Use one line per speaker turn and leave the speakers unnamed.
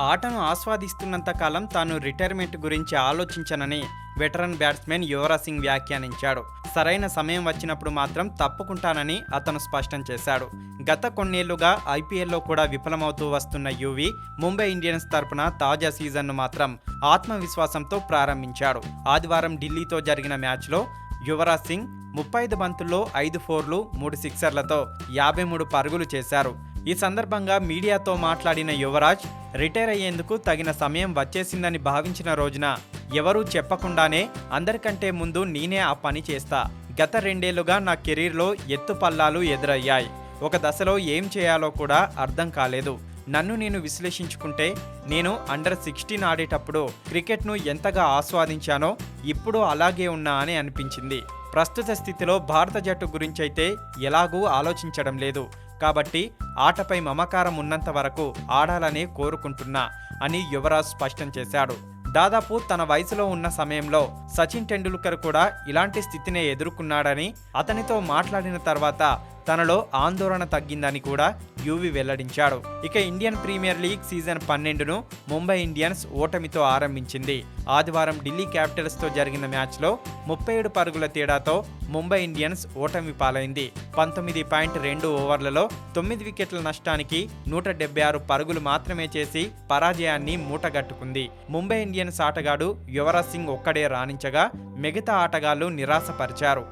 ఆటను ఆస్వాదిస్తున్నంత కాలం తాను రిటైర్మెంట్ గురించి ఆలోచించనని వెటరన్ బ్యాట్స్మెన్ యువరాజ్ సింగ్ వ్యాఖ్యానించాడు. సరైన సమయం వచ్చినప్పుడు మాత్రం తప్పుకుంటానని అతను స్పష్టం చేశాడు. గత కొన్నేళ్ళుగా ఐపీఎల్లో కూడా విఫలమవుతూ వస్తున్న యువి ముంబై ఇండియన్స్ తరపున తాజా సీజన్ను మాత్రం ఆత్మవిశ్వాసంతో ప్రారంభించాడు. ఆదివారం ఢిల్లీతో జరిగిన మ్యాచ్లో యువరాజ్ సింగ్ ముప్పై ఐదు బంతుల్లో ఐదు ఫోర్లు మూడు సిక్సర్లతో యాభై మూడు పరుగులు చేశారు. ఈ సందర్భంగా మీడియాతో మాట్లాడిన యువరాజ్ రిటైర్ అయ్యేందుకు తగిన సమయం వచ్చేసిందని భావించిన రోజున ఎవరూ చెప్పకుండానే అందరికంటే ముందు నేనే ఆ పని చేస్తా. గత రెండేళ్ళుగా నా కెరీర్లో ఎత్తు పల్లాలు ఎదురయ్యాయి. ఒక దశలో ఏం చేయాలో కూడా అర్థం కాలేదు. నన్ను నేను విశ్లేషించుకుంటే నేను అండర్ సిక్స్టీన్ ఆడేటప్పుడు క్రికెట్ను ఎంతగా ఆస్వాదించానో ఇప్పుడు అలాగే ఉన్నా అని అనిపించింది. ప్రస్తుత స్థితిలో భారత జట్టు గురించైతే ఎలాగూ ఆలోచించడం లేదు. కాబట్టి ఆటపై మమకారం ఉన్నంత వరకు ఆడాలని కోరుకుంటున్నా అని యువరాజ్ స్పష్టం చేశాడు. దాదాపు తన వయసులో ఉన్న సమయంలో సచిన్ టెండూల్కర్ కూడా ఇలాంటి స్థితినే ఎదుర్కొన్నాడని అతనితో మాట్లాడిన తర్వాత తనలో ఆందోళన తగ్గిందని కూడా యువి వెల్లడించాడు. ఇక ఇండియన్ ప్రీమియర్ లీగ్ సీజన్ పన్నెండును ముంబై ఇండియన్స్ ఓటమితో ఆరంభించింది. ఆదివారం ఢిల్లీ క్యాపిటల్స్తో జరిగిన మ్యాచ్లో ముప్పై ఏడు పరుగుల తేడాతో ముంబై ఇండియన్స్ ఓటమి పాలైంది. పంతొమ్మిది పాయింట్ రెండు ఓవర్లలో తొమ్మిది వికెట్ల నష్టానికి నూట డెబ్బై ఆరు పరుగులు మాత్రమే చేసి పరాజయాన్ని మూటగట్టుకుంది. ముంబై ఇండియన్స్ ఆటగాడు యువరాజ్ సింగ్ ఒక్కడే రాణించగా మిగతా ఆటగాళ్ళు నిరాశపరిచారు.